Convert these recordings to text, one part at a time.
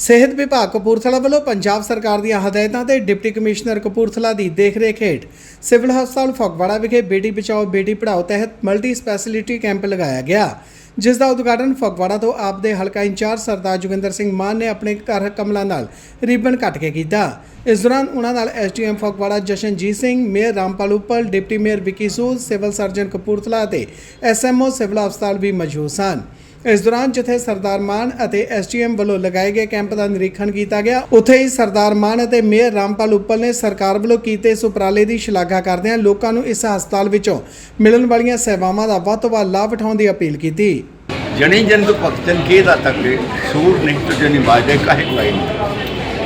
ਸਿਹਤ ਵਿਭਾਗ ਕਪੂਰਥਲਾ ਵੱਲੋਂ ਪੰਜਾਬ ਸਰਕਾਰ ਦੀਆਂ ਹਦਾਇਤਾਂ ਤੇ ਡਿਪਟੀ ਕਮਿਸ਼ਨਰ ਕਪੂਰਥਲਾ ਦੀ ਦੇਖਰੇਖ ਹੇਠ ਸਿਵਲ ਹਸਪਤਾਲ ਫਗਵਾੜਾ ਵਿਖੇ ਬੇਟੀ ਬਚਾਓ, ਬੇਟੀ ਪੜ੍ਹਾਓ ਤਹਿਤ ਮਲਟੀ ਸਪੈਸ਼ਲਿਟੀ ਕੈਂਪ ਲਗਾਇਆ ਗਿਆ, ਜਿਸ ਦਾ ਉਦਘਾਟਨ ਫਗਵਾੜਾ ਤੋਂ ਆਪ ਦੇ ਹਲਕਾ ਇੰਚਾਰਜ ਸਰਦਾਰ ਜੋਗਿੰਦਰ ਸਿੰਘ ਮਾਨ ਨੇ ਆਪਣੇ ਘਰ ਕਮਲਾਂ ਨਾਲ ਰਿਬਨ ਕੱਟ ਕੇ ਕੀਤਾ। ਇਸ ਦੌਰਾਨ ਉਹਨਾਂ ਨਾਲ STM Phagwara Jashanjit Singh, mayor Rampal Uppal, deputy mayor Vicky Sood, civil surgeon Kapurthala ਅਤੇ ਐਸਐਮਓ ਸਿਵਲ ਹਸਪਤਾਲ ਵੀ ਮੌਜੂਦ ਸਨ। ਇਸ ਦੌਰਾਨ ਜਿੱਥੇ ਸਰਦਾਰ ਮਾਨ ਅਤੇ ਐਸਟੀਐਮ ਵੱਲੋਂ ਲਗਾਏ ਗਏ ਕੈਂਪ ਦਾ ਨਿਰੀਖਣ ਕੀਤਾ ਗਿਆ, ਉੱਥੇ ਹੀ ਸਰਦਾਰ ਮਾਨ ਅਤੇ ਮੇਅਰ ਰਾਮਪਾਲ ਉੱਪਲ ਨੇ ਸਰਕਾਰ ਵੱਲੋਂ ਕੀਤੇ ਇਸ ਉਪਰਾਲੇ ਦੀ ਸ਼ਲਾਘਾ ਕਰਦਿਆਂ ਲੋਕਾਂ ਨੂੰ ਇਸ ਹਸਪਤਾਲ ਵਿੱਚੋਂ ਮਿਲਣ ਵਾਲੀਆਂ ਸੇਵਾਵਾਂ ਦਾ ਵੱਧ ਤੋਂ ਵੱਧ ਲਾਭ ਉਠਾਉਣ ਦੀ ਅਪੀਲ ਕੀਤੀ। ਜਣੀ ਜਨ ਤੋਂ ਭਗਤਨ ਕੀ ਦਾ ਤੱਕ ਸੂਰ ਨਿਕਟ ਜਨੀ ਬਾਜੇ ਕਾਹੇ ਕੋਈ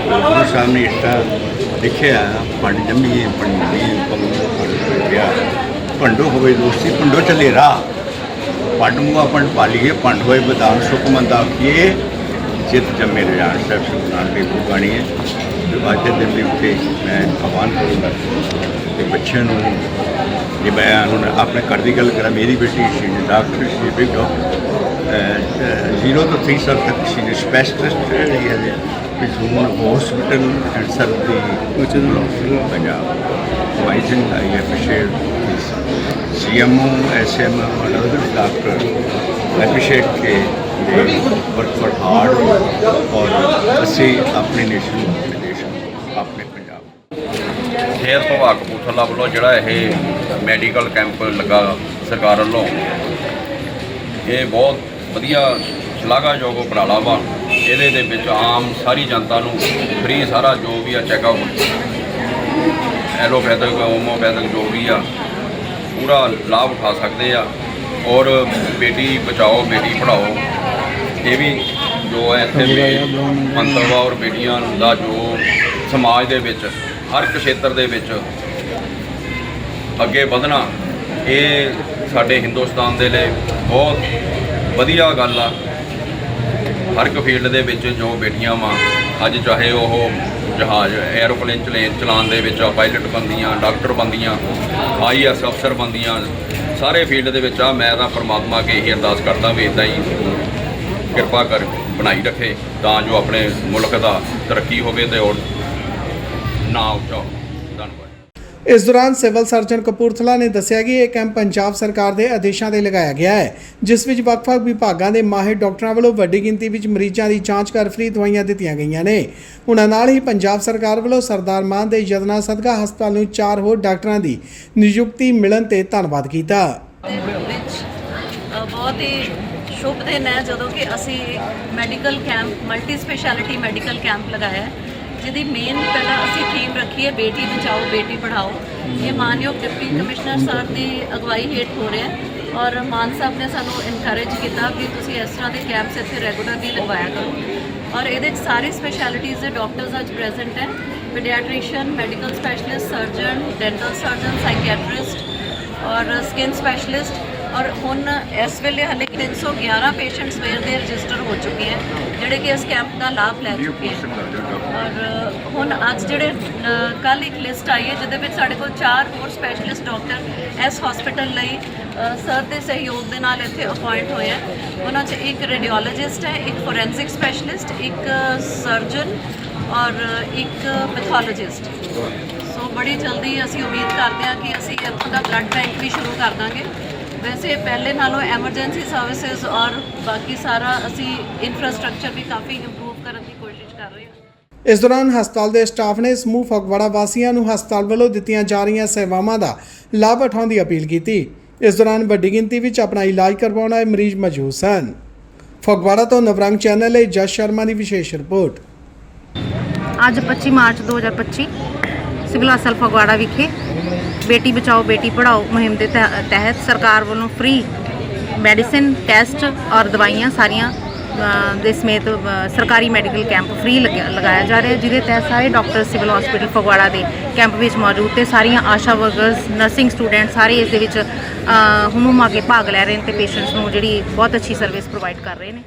ਉਹ ਸਾਹਮਣੇ ਇਸਤਾ ਦੇਖਿਆ ਪੰਡ ਜੰਮੀ ਪੰਡੀ ਪੰਡੋ ਹੋਵੇ ਦੋਸਤੀ ਪੰਡੋ ਚਲੇ ਰਾਹ। ਮੰਦਾ ਕੀਏ ਚਿਤ ਜਮੇ ਰਿਆਣ ਸਾਹਿਬ ਸੁਖਨਾਨ ਦੀ ਗੁਰਬਾਣੀ ਹੈ ਤੇ ਅੱਜ ਦੇ ਦਿਨ ਦੇ ਉੱਤੇ ਮੈਂ ਆਹਵਾਨ ਕਰੂੰਗਾ ਕਿ ਬੱਚਿਆਂ ਨੂੰ ਜੇ ਮੈਂ ਹੁਣ ਆਪਣੇ ਘਰ ਦੀ ਗੱਲ ਕਰਾਂ ਮੇਰੀ ਬੇਟੀ ਸੀ ਡਾਕਟਰ ਸੀ ਬਿਗ ਡਾਕਟਰ ਜ਼ੀਰੋ ਤੋਂ 3 ਸਾਲ ਤੱਕ ਸੀ ਸਪੈਸ਼ਲਿਸਟ ਜਿਹੜੀ ਹੈ ਬਿਜ਼ੂਨ ਹਸਪੀਟਲ ਐਂਡ ਸਰਦੀ Punjab think I appreciate this CMO SMO and other doctor appreciate K work for hard ਔਰ ਅਸੀਂ ਆਪਣੀ ਨੇਸ਼ਨ ਆਪਣੇ ਪੰਜਾਬ ਸਿਹਤ ਵਿਭਾਗ ਕਪੂਰਥਲਾ ਵੱਲੋਂ ਜਿਹੜਾ ਇਹ ਮੈਡੀਕਲ ਕੈਂਪ ਲੱਗਾ ਸਰਕਾਰ ਵੱਲੋਂ, ਇਹ ਬਹੁਤ ਵਧੀਆ ਸ਼ਲਾਘਾਯੋਗ ਉਪਰਾਲਾ ਵਾ। ਇਹਦੇ ਦੇ ਵਿੱਚ ਆਮ ਸਾਰੀ ਜਨਤਾ ਨੂੰ ਫ੍ਰੀ ਸਾਰਾ ਜੋ ਵੀ ਆ ਚੈੱਕਅਪ ਐਲੋਪੈਥਿਕ ਹੋਮੋਪੈਥਿਕ ਜੋ ਵੀ ਆ ਪੂਰਾ ਲਾਭ ਉਠਾ ਸਕਦੇ ਆ। ਔਰ ਬੇਟੀ ਬਚਾਓ, ਬੇਟੀ ਪੜ੍ਹਾਓ, ਇਹ ਵੀ ਜੋ ਹੈ ਇੱਥੇ ਵੀ ਮੰਤਵ ਆ ਔਰ ਬੇਟੀਆਂ ਦਾ ਜੋ ਸਮਾਜ ਦੇ ਵਿੱਚ, ਹਰ ਇੱਕ ਖੇਤਰ ਦੇ ਵਿੱਚ ਅੱਗੇ ਵਧਣਾ, ਇਹ ਸਾਡੇ ਹਿੰਦੁਸਤਾਨ ਦੇ ਲਈ ਬਹੁਤ ਵਧੀਆ ਗੱਲ ਆ। ਹਰ ਇੱਕ ਫੀਲਡ ਦੇ ਵਿੱਚ ਜੋ ਬੇਟੀਆਂ ਵਾ, ਅੱਜ ਚਾਹੇ ਉਹ ਜਹਾਜ਼ ਐਰੋਪਲੇਨ ਚਲੇਨ ਚਲਾਉਣ ਦੇ ਵਿੱਚ ਪਾਇਲਟ ਬੰਦੀਆਂ ਡਾਕਟਰ ਬੰਦੀਆਂ ਆਈਐਸ ਅਫਸਰ ਬੰਦੀਆਂ ਸਾਰੇ ਫੀਲਡ ਦੇ ਵਿੱਚ ਆ, ਮੈਂ ਤਾਂ ਪਰਮਾਤਮਾ ਅੱਗੇ ਇਹੀ ਅਰਦਾਸ ਕਰਦਾ ਵੀ ਇਦਾਂ ਹੀ ਕਿਰਪਾ ਕਰ, ਬਣਾਈ ਰੱਖੇ, ਤਾਂ ਜੋ ਆਪਣੇ ਮੁਲਕ ਦਾ ਤਰੱਕੀ ਹੋਵੇ ਤੇ ਉਹ ਨਾ ਉੱਚਾ ਹੋਵੇ। ਧੰਨਵਾਦ ਇਸ ਦੌਰਾਨ ਸਿਵਲ ਸਰਜਨ ਕਪੂਰਥਲਾ ਨੇ ਦੱਸਿਆ ਕਿ ਇਹ ਕੈਂਪ ਪੰਜਾਬ ਸਰਕਾਰ ਦੇ ਆਦੇਸ਼ਾਂ ਤੇ ਲਗਾਇਆ ਗਿਆ ਹੈ, ਜਿਸ ਵਿੱਚ ਵੱਖ-ਵੱਖ ਵਿਭਾਗਾਂ ਦੇ ਮਾਹਿਰ ਡਾਕਟਰਾਂ ਵੱਲੋਂ ਵੱਡੀ ਗਿਣਤੀ ਵਿੱਚ ਮਰੀਜ਼ਾਂ ਦੀ ਜਾਂਚ ਕਰ ਫ੍ਰੀ ਦਵਾਈਆਂ ਦਿੱਤੀਆਂ ਗਈਆਂ ਨੇ। ਉਹਨਾਂ ਨਾਲ ਹੀ ਪੰਜਾਬ ਸਰਕਾਰ ਵੱਲੋਂ ਸਰਦਾਰ ਮਾਨ ਦੇ ਯਤਨਾਂ ਸਦਕਾ ਹਸਪਤਾਲ ਨੂੰ ਚਾਰ ਹੋਰ ਡਾਕਟਰਾਂ ਦੀ ਨਿਯੁਕਤੀ ਮਿਲਣ ਤੇ ਧੰਨਵਾਦ ਕੀਤਾ। ਬਹੁਤ ਹੀ ਸ਼ੁਭ ਦਿਨ ਹੈ ਜਦੋਂ ਕਿ ਅਸੀਂ medical camp multi speciality medical camp ਲਗਾਇਆ ਹੈ। ਜਿਹਦੀ ਮੇਨ ਪਹਿਲਾਂ ਅਸੀਂ ਥੀਮ ਰੱਖੀ ਹੈ ਬੇਟੀ ਬਚਾਓ ਬੇਟੀ ਪੜ੍ਹਾਓ। ਇਹ ਮਾਨਯੋਗ ਡਿਪਟੀ ਕਮਿਸ਼ਨਰ ਸਾਹਿਬ ਦੀ ਅਗਵਾਈ ਹੇਠ ਹੋ ਰਿਹਾ ਹੈ ਔਰ ਮਾਨ ਸਾਹਿਬ ਨੇ ਸਾਨੂੰ ਇਨਕਰੇਜ ਕੀਤਾ ਕਿ ਤੁਸੀਂ ਇਸ ਤਰ੍ਹਾਂ ਦੇ ਕੈਂਪਸ ਇੱਥੇ ਰੈਗੂਲਰਲੀ ਲਗਵਾਇਆ ਕਰੋ। ਔਰ ਇਹਦੇ ਵਿੱਚ ਸਾਰੀ ਸਪੈਸ਼ਲਿਟੀਜ਼ ਦੇ ਡਾਕਟਰਸ ਅੱਜ ਪ੍ਰੈਜ਼ੈਂਟ ਹੈ। Paediatrician medical specialist surgeon dental surgeon psychiatrist ਔਰ ਸਕਿਨ ਸਪੈਸ਼ਲਿਸਟ ਔਰ ਹੁਣ ਇਸ ਵੇਲੇ ਹਲੇ 311 ਪੇਸ਼ੈਂਟਸ ਵੇਰ ਦੇ ਰਜਿਸਟਰ ਹੋ ਚੁੱਕੇ ਹੈ ਜਿਹੜੇ ਕਿ ਇਸ ਕੈਂਪ ਦਾ ਲਾਭ ਲੈ ਚੁੱਕੇ ਹੈ। ਔਰ ਹੁਣ ਅੱਜ ਜਿਹੜੇ ਕੱਲ ਇੱਕ ਲਿਸਟ ਆਈ ਹੈ ਜਿਹਦੇ ਵਿੱਚ ਸਾਡੇ ਕੋਲ ਚਾਰ ਹੋਰ ਸਪੈਸ਼ਲਿਸਟ ਡਾਕਟਰ ਇਸ ਹਸਪੀਟਲ ਲਈ ਸਰ ਦੇ ਸਹਿਯੋਗ ਦੇ ਨਾਲ ਇੱਥੇ ਅਪਾਇੰਟ ਹੋਏ ਹੈ। ਉਹਨਾਂ 'ਚ ਇੱਕ ਰੇਡੀਓਲੋਜਿਸਟ ਹੈ ਇੱਕ ਫੋਰੈਂਸਿਕ ਸਪੈਸ਼ਲਿਸਟ ਇੱਕ ਸਰਜਨ ਔਰ ਇੱਕ ਪੈਥੋਲੋਜਿਸਟ ਸੋ ਬੜੀ ਜਲਦੀ ਅਸੀਂ ਉਮੀਦ ਕਰਦੇ ਹਾਂ ਕਿ ਅਸੀਂ ਇੱਥੋਂ ਦਾ ਬਲੱਡ ਬੈਂਕ ਵੀ ਸ਼ੁਰੂ ਕਰ ਦਾਂਗੇ। ਵੈਸੇ ਪਹਿਲੇ ਨਾਲੋਂ ਐਮਰਜੈਂਸੀ ਸਰਵਿਸਿਜ਼ ਔਰ ਬਾਕੀ ਸਾਰਾ ਅਸੀਂ ਇਨਫਰਾਸਟ੍ਰਕਚਰ ਵੀ ਕਾਫੀ ਇੰਪਰੂਵ ਕਰਨ ਦੀ ਕੋਸ਼ਿਸ਼ ਕਰ ਰਹੇ ਹਾਂ। ਇਸ ਦੌਰਾਨ ਹਸਪਤਾਲ ਦੇ ਸਟਾਫ ਨੇ ਸਮੂਹ ਫਗਵਾੜਾ ਵਾਸੀਆਂ ਨੂੰ ਹਸਪਤਾਲ ਵੱਲੋਂ ਦਿੱਤੀਆਂ ਜਾ ਰਹੀਆਂ ਸੇਵਾਵਾਂ ਦਾ ਲਾਭ ਉਠਾਉਣ ਦੀ ਅਪੀਲ ਕੀਤੀ। ਇਸ ਦੌਰਾਨ ਵੱਡੀ ਗਿਣਤੀ ਵਿੱਚ ਆਪਣਾ ਇਲਾਜ ਕਰਵਾਉਣ ਆਏ ਮਰੀਜ਼ ਮੌਜੂਦ ਸਨ। ਫਗਵਾੜਾ ਤੋਂ ਨਵਰੰਗ ਚੈਨਲ ਲਈ ਜਸ ਸ਼ਰਮਾ ਦੀ ਵਿਸ਼ੇਸ਼ ਰਿਪੋਰਟ। ਅੱਜ 25 ਮਾਰਚ 2025 ਸਿਵਲ ਹਸਪਤਾਲ ਫਗਵਾੜਾ ਵਿਖੇ ਬੇਟੀ ਬਚਾਓ ਬੇਟੀ ਪੜ੍ਹਾਓ ਮੁਹਿੰਮ ਦੇ ਤਹਿ- ਤਹਿਤ ਸਰਕਾਰ ਵੱਲੋਂ ਫ੍ਰੀ ਮੈਡੀਸਿਨ ਟੈਸਟ ਔਰ ਦਵਾਈਆਂ ਸਾਰੀਆਂ ਦੇ ਸਮੇਤ ਸਰਕਾਰੀ ਮੈਡੀਕਲ ਕੈਂਪ ਫ੍ਰੀ ਲਗਾਇਆ ਜਾ ਰਿਹਾ ਜਿਹਦੇ ਤਹਿਤ ਸਾਰੇ ਡਾਕਟਰ ਸਿਵਲ ਹਸਪੀਟਲ ਫਗਵਾੜਾ ਦੇ ਕੈਂਪ ਵਿੱਚ ਮੌਜੂਦ ਤੇ ਸਾਰੀਆਂ ਆਸ਼ਾ ਵਰਕਰਸ ਨਰਸਿੰਗ ਸਟੂਡੈਂਟ ਸਾਰੇ ਇਸ ਦੇ ਵਿੱਚ ਅ, ਹੁਮੁਮਾ ਕੇ ਭਾਗ ਲੈ ਰਹੇ ਨੇ ਤੇ ਪੇਸ਼ੈਂਟਸ ਨੂੰ ਜਿਹੜੀ ਬਹੁਤ ਅੱਛੀ ਸਰਵਿਸ ਪ੍ਰੋਵਾਈਡ ਕਰ ਰਹੇ ਨੇ।